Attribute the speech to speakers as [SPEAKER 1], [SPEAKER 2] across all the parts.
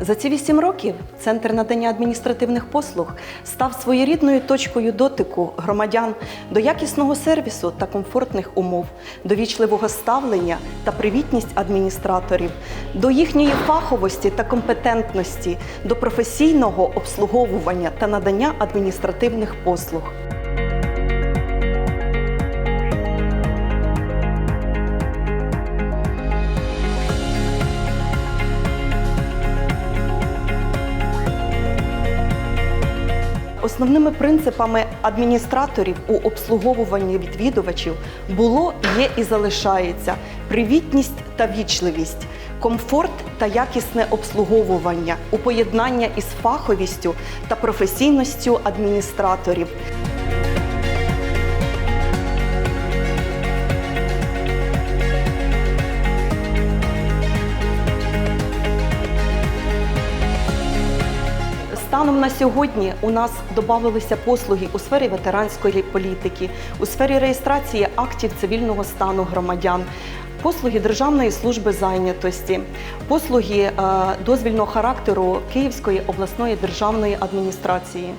[SPEAKER 1] За ці вісім років центр надання адміністративних послуг став своєрідною точкою дотику громадян до якісного сервісу та комфортних умов, до вічливого ставлення та привітність адміністраторів, до їхньої фаховості та компетентності, до професійного обслуговування та надання адміністративних послуг. Основними принципами адміністраторів у обслуговуванні відвідувачів було, є і залишається привітність та вічливість, комфорт та якісне обслуговування у поєднання із фаховістю та професійністю адміністраторів. Станом на сьогодні у нас додавалися послуги у сфері ветеранської політики, у сфері реєстрації актів цивільного стану громадян, послуги Державної служби зайнятості, послуги е, дозвільного характеру Київської обласної державної адміністрації.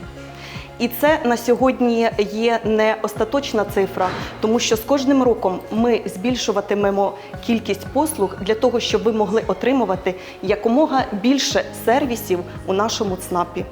[SPEAKER 1] І це на сьогодні є не остаточна цифра, тому що з кожним роком ми збільшуватимемо кількість послуг для того, щоб ви могли отримувати якомога більше сервісів у нашому ЦНАПі.